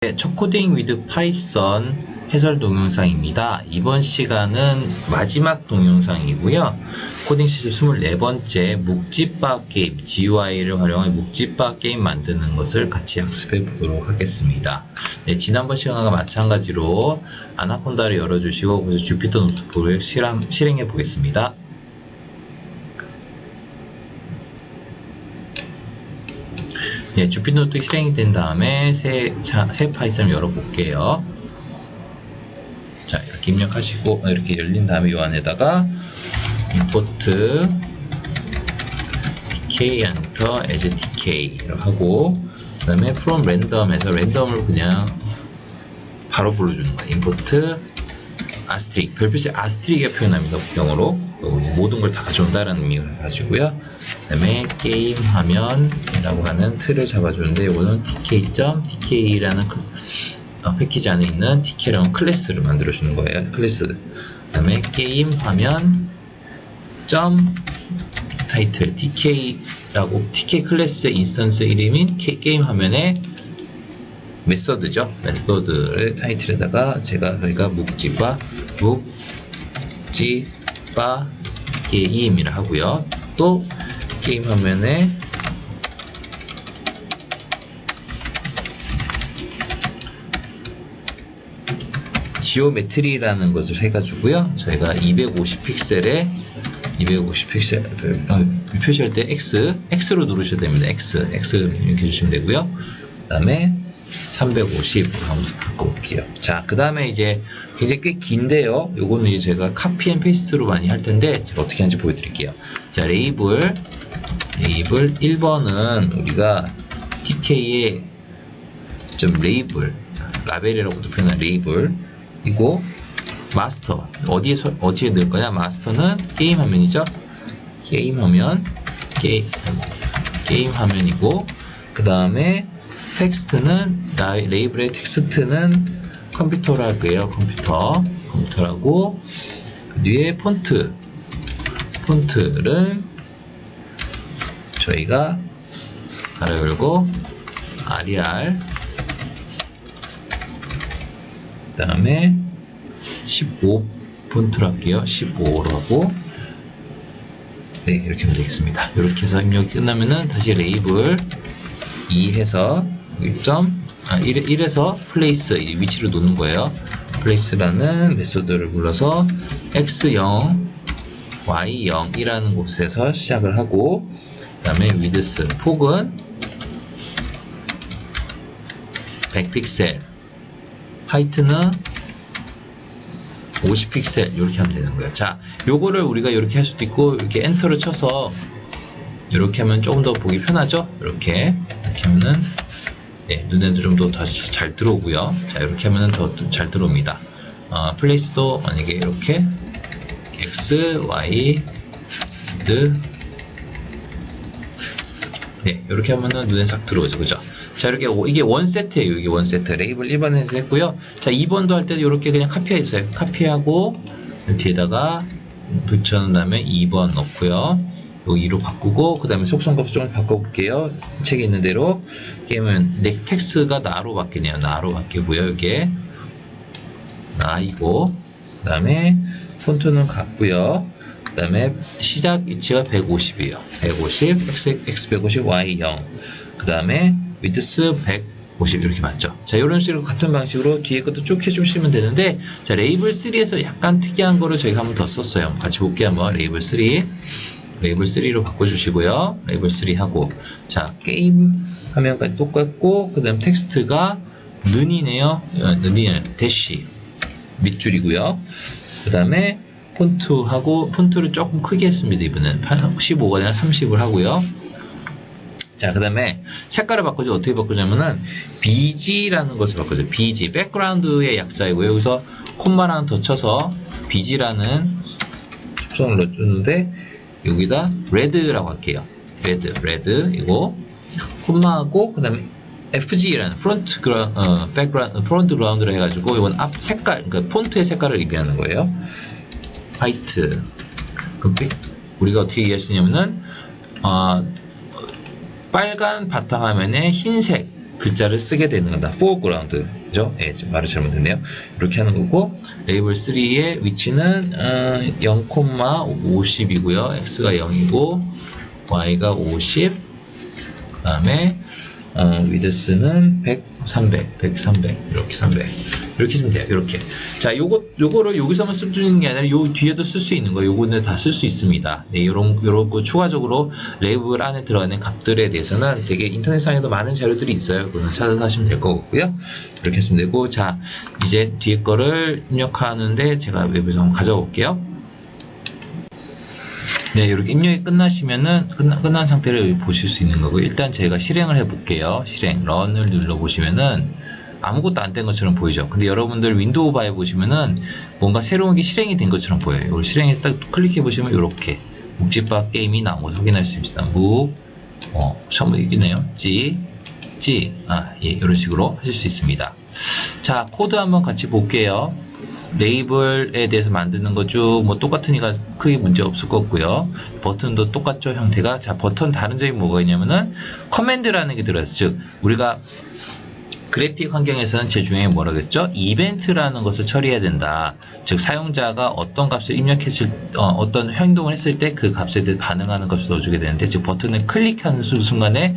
네, 첫 코딩 위드 파이썬 해설 동영상입니다. 이번 시간은 마지막 동영상이고요. 코딩 시즌 24번째 묵집바 게임, GUI를 활용한 묵집바 게임 만드는 것을 같이 학습해 보도록 하겠습니다. 네, 지난번 시간과 마찬가지로 아나콘다를 열어주시고 그래서 주피터 노트북을 실행, 실행해 보겠습니다. 네, 주피터 노트북 실행이 된 다음에 새, 자, 새 파이썬을 열어볼게요. 자, 이렇게 입력하시고, 이렇게 열린 다음에 이 안에다가 import tk enter as tk를 하고, 그 다음에 from random에서 랜덤을 그냥 바로 불러주는 거예요. import 아스트릭, 별표시 아스트릭에 표현합니다. 영어로. 모든 걸 다 가져온다라는 의미를 가지고요. 그 다음에 게임 화면이라고 하는 틀을 잡아주는데 이거는 tk.tk라는 어, 패키지 안에 있는 tk라는 클래스를 만들어주는 거예요. 클래스. 그 다음에 게임 화면 점 타이틀 tk라고 tk 클래스의 인스턴스 이름인 게, 게임 화면에 메서드죠. 메서드를 타이틀에다가 제가 저희가 묵지바 묵지 바 게임이라 하고요. 또 게임 화면에 지오메트리라는 것을 해가지고요. 저희가 250 픽셀에 250 픽셀 어, 표시할 때 X, X로 누르셔야 됩니다. X, X 이렇게 해주시면 되고요. 그 다음에 350으로 한번 바꿔볼게요. 자, 그 다음에 이제 굉장히 꽤 긴데요. 요거는 이제 제가 카피 앤 페이스트로 많이 할 텐데 제가 어떻게 하는지 보여드릴게요. 자, 레이블, 레이블 1번은 우리가 TK의 좀 레이블, 라벨이라고도 표현한 레이블 이고 마스터 어디에 서, 어디에 넣을 거냐? 마스터는 게임 화면이죠. 게임 화면, 게임 게임 화면이고 그 다음에 텍스트는 레이블의 텍스트는 컴퓨터로 할게요. 컴퓨터 컴퓨터라고 그 뒤에 폰트 폰트를 저희가 가로 열고 RER 그 다음에 15 폰트로 할게요. 15로 하고 네 이렇게 하면 되겠습니다. 이렇게 해서 입력이 끝나면은 다시 레이블 2 해서 점 아, 1, 1에서 place 위치를 놓는 거예요. place라는 메소드를 불러서 x0 y0이라는 곳에서 시작을 하고 그 다음에 width 폭은 100픽셀 하이트는 50픽셀 이렇게 하면 되는 거예요. 자, 요거를 우리가 이렇게 할 수도 있고 이렇게 엔터를 쳐서 이렇게 하면 조금 더 보기 편하죠? 이렇게 이렇게 하면은 네, 눈에도 좀 더 다시 잘 들어오고요. 자, 이렇게 하면은 더 잘 들어옵니다. 어, 플레이스도 만약에 이렇게 x, y, z 네, 이렇게 하면은 눈에 싹 들어오죠. 그죠? 자, 이렇게 이게 원 세트예요. 이게 원 세트. 레이블 1번에서 했고요. 자, 2번도 할 때도 이렇게 그냥 카피해 주세요. 카피하고 뒤에다가 붙여놓은 다음에 2번 넣고요. 요 2로 바꾸고 그 다음에 속성값 좀 바꿔볼게요. 책에 있는 대로 게임은 넥 텍스가 나로 바뀌네요. 나로 바뀌고요. 이게 나이고 그 다음에 폰트는 같고요. 그 다음에 시작 위치가 150이에요. 150, x, x 150, y 0. 그 다음에 위드스 150 이렇게 맞죠. 자, 이런 식으로 같은 방식으로 뒤에 것도 쭉 해주시면 되는데, 자, 레이블 3에서 약간 특이한 거를 저희가 한번 더 썼어요. 같이 볼게요. 한번 레이블 3. 레이블 3로 바꿔주시고요. 레이블 3 하고, 자, 게임 화면까지 똑같고, 그 다음 텍스트가 는이네요. 어, 는이 대시 밑줄이고요. 그 다음에 폰트하고, 폰트를 조금 크게 했습니다. 이번엔 15가 아니라 30을 하고요. 자, 그 다음에 색깔을 바꾸죠. 어떻게 바꾸냐면은 BG라는 것을 바꾸죠. BG, 백그라운드의 약자이고요. 여기서 콤마를 하나 더 쳐서 BG라는 속성을 넣어주는데 여기다 레드라고 할게요. 레드, 레드 이거 콤마하고 그 다음에 FG라는 프론트 그라, 어, 백그라운드, 프론트 그라운드를 해가지고 이건 앞 색깔, 그러니까 폰트의 색깔을 의미하는 거예요. 화이트. 우리가 어떻게 이해할 수 있냐면은 어, 빨간 바탕화면에 흰색 글자를 쓰게 되는 거다. foreground죠. 예, 말을 잘못했네요. 이렇게 하는 거고 레이블 3의 위치는 어, 0,50이고요. x가 0이고 y가 50. 그다음에 어, 위드스는 100, 300, 100, 300 이렇게 300 이렇게 쓰면 돼요. 이렇게 자, 요거 요거를 여기서만 있는 게 아니라 요 뒤에도 쓸 수 있는 거예요. 요거는 다 쓸 수 있습니다. 네, 요런 요런 거 추가적으로 레이블 안에 들어가는 값들에 대해서는 되게 인터넷상에도 많은 자료들이 있어요. 그거는 찾아서 하시면 될것 같고요. 이렇게 했으면 되고 자, 이제 뒤에 거를 입력하는데 제가 웹에서 한번 가져와 볼게요. 네, 이렇게 입력이 끝나시면은 끝나, 끝난 상태를 보실 수 있는 거고 일단 저희가 실행을 해 볼게요. 실행 런을 눌러 보시면은 아무것도 안 된 것처럼 보이죠. 근데 여러분들 윈도우 바에 보시면은 뭔가 새로운 게 실행이 된 것처럼 보여요. 이걸 실행해서 딱 클릭해 보시면 이렇게 묵지바 게임이 나온 걸 확인할 수 있습니다. 무, 어, 처음 이기네요. 찌, 찌, 아, 예, 이런 식으로 하실 수 있습니다. 자, 코드 한번 같이 볼게요. 레이블에 대해서 만드는 거 쭉 뭐 똑같으니까 크게 문제 없을 것 같고요. 버튼도 똑같죠 형태가. 자 버튼 다른 점이 뭐가 있냐면은 커맨드라는 게 들어있어. 즉 우리가 그래픽 환경에서는 게 뭐라고 했죠? 이벤트라는 것을 처리해야 된다. 즉 사용자가 어떤 값을 입력했을 어, 떤 행동을 했을 때 그 값에 대해 반응하는 것을 넣어주게 되는데 즉 버튼을 클릭하는 순간에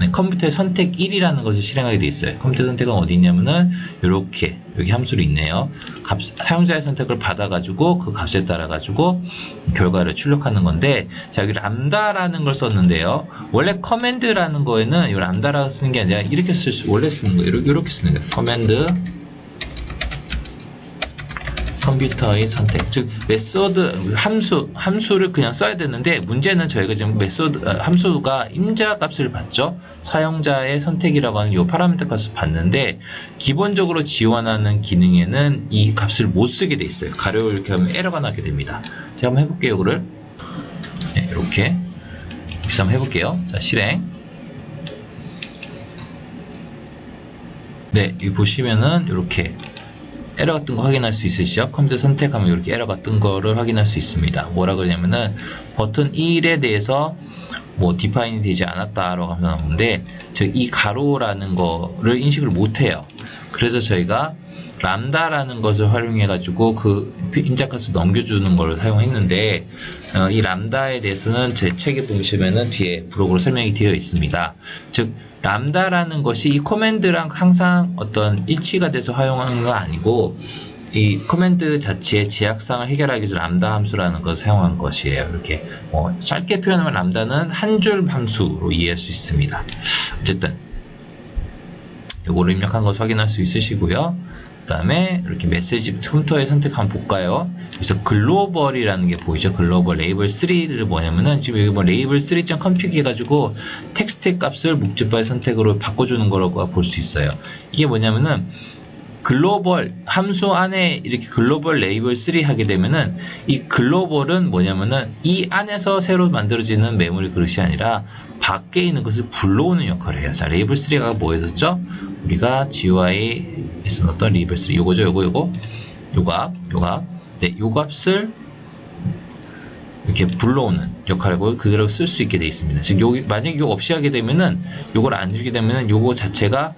네, 컴퓨터의 선택 1이라는 것을 실행하게 되어 있어요. 컴퓨터 선택은 어디 있냐면은 이렇게 여기 함수로 있네요. 값, 사용자의 선택을 받아가지고 그 값에 따라가지고 결과를 출력하는 건데 자 여기 람다라는 걸 썼는데요. 원래 커맨드라는 거에는 이 람다라고 쓰는 게 아니라 이렇게 쓸 수, 원래 쓰는 거예요. 이렇게, 이렇게 쓰는 거예요. 커맨드 컴퓨터의 선택. 즉 메소드 함수 함수를 그냥 써야 되는데 문제는 저희가 지금 메소드 어, 함수가 임자 값을 받죠? 사용자의 선택이라고 하는 이 파라미터 값을 받는데 기본적으로 지원하는 기능에는 이 값을 못 쓰게 돼 있어요. 이렇게 하면 에러가 나게 됩니다. 제가 한번 해볼게요 이거를. 네, 이렇게. 비슷 한번 해볼게요. 자 실행. 네, 보시면은 이렇게 에러 같은 거 확인할 수 있으시죠? 컴퓨터 선택하면 이렇게 에러 같은 거를 확인할 수 있습니다. 뭐라 그러냐면은 버튼 1에 대해서 뭐 디파인이 되지 않았다라고 하면 나오는데 즉 이 가로라는 거를 인식을 못해요. 그래서 저희가 람다라는 것을 활용해 가지고 그 인자값을 넘겨주는 걸 사용했는데 어, 이 람다에 대해서는 제 책에 보시면은 뒤에 브로그로 설명이 되어 있습니다. 즉 람다라는 것이 이 코맨드랑 항상 어떤 일치가 돼서 활용하는 건 아니고 이 커맨드 자체의 제약상을 해결하기 위해서 람다 함수라는 것을 사용한 것이에요. 이렇게 뭐 짧게 표현하면 람다는 한 줄 함수로 이해할 수 있습니다. 어쨌든 이거를 입력한 것을 확인할 수 있으시고요. 그 다음에 이렇게 메시지 컴퓨터에 선택 한번 볼까요? 그래서 글로벌이라는 게 보이죠? 글로벌 레이블 3를 뭐냐면은 지금 여기 뭐 레이블 3.config 해가지고 텍스트 값을 묵지발 선택으로 바꿔주는 거라고 볼 수 있어요. 이게 뭐냐면은 글로벌 함수 안에 이렇게 글로벌 레이블 3 하게 되면은 이 글로벌은 뭐냐면은 이 안에서 새로 만들어지는 메모리 그릇이 아니라 밖에 있는 것을 불러오는 역할을 해요. 자, 레이블 3가 뭐였었죠? 우리가 GUI 넣었던 레이블 3 요거죠, 요거, 요거, 요값, 요값. 네, 요 값을 이렇게 불러오는 역할이고 그대로 쓸 수 있게 되어 있습니다. 지금 여기 만약에 이거 없이 하게 되면은 요걸 안 주게 되면은 요거 자체가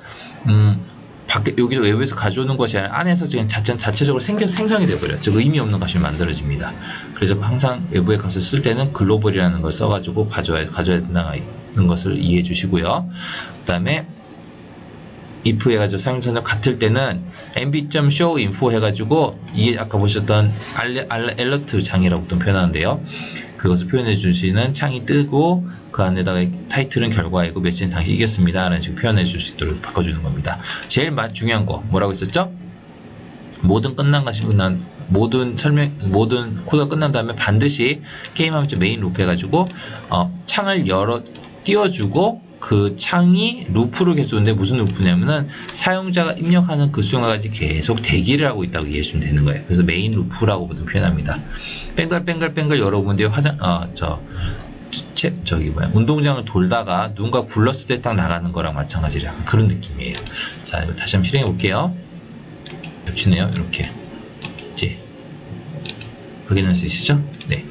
음 밖에 여기서 외부에서 가져오는 것이 아니라 안에서 지금 자체, 자체적으로 생겨, 생성이 되어버려요. 즉 의미 없는 것이 만들어집니다. 그래서 항상 외부의 값을 쓸 때는 글로벌이라는 걸 써가지고 가져야, 가져야 된다는 것을 이해해 주시고요. 그 다음에 if 해가지고 사용자는 같을 때는 mb.showinfo 해가지고 이게 아까 보셨던 알러트 장이라고 또 표현하는데요. 그것을 표현해 주시는 창이 뜨고 그 안에다가 타이틀은 결과이고 메시지는 당시 이겼습니다. 라는 식으로 표현해 줄 수 있도록 바꿔주는 겁니다. 제일 중요한 거 뭐라고 했었죠? 모든 끝난 것이 끝난 모든 설명 모든 코드가 끝난 다음에 반드시 게임하면서 메인 루프 해가지고 어, 창을 열어 띄워주고 그 창이 루프로 계속 오는데 무슨 루프냐면은 사용자가 입력하는 그 수정까지 계속 대기를 하고 있다고 이해하시면 되는 거예요. 그래서 메인 루프라고 보통 표현합니다. 뺑글뺑글뺑글 여러분들이 화장 어저 저기 뭐야 운동장을 돌다가 누군가 불렀을 때 딱 나가는 거랑 마찬가지로 약간 그런 느낌이에요. 자 이거 다시 한번 실행해 볼게요. 겹치네요. 이렇게 이제 확인할 수 있으시죠? 네.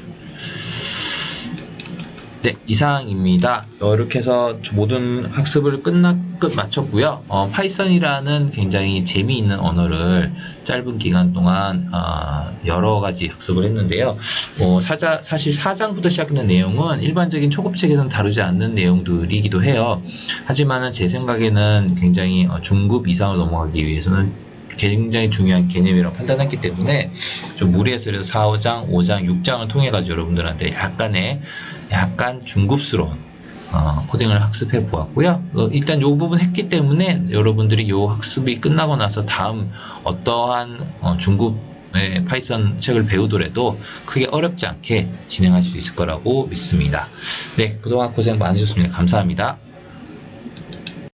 네, 이상입니다. 어, 이렇게 해서 모든 학습을 끝나, 끝 마쳤고요. 어, 파이썬이라는 굉장히 재미있는 언어를 짧은 기간 동안 어, 여러 가지 학습을 했는데요. 어, 사자, 사실 4장부터 시작하는 내용은 일반적인 초급책에서는 다루지 않는 내용들이기도 해요. 하지만은 제 생각에는 굉장히 어, 중급 이상을 넘어가기 위해서는 굉장히 중요한 개념이라고 판단했기 때문에 좀 무리해서 그래서 4, 5장, 5장, 6장을 통해 가지고 여러분들한테 약간의 약간 중급스러운 어, 코딩을 학습해 보았고요. 어, 일단 이 부분 했기 때문에 여러분들이 이 학습이 끝나고 나서 다음 어떠한 어, 중급의 파이썬 책을 배우더라도 크게 어렵지 않게 진행할 수 있을 거라고 믿습니다. 네, 그동안 고생 많으셨습니다. 감사합니다.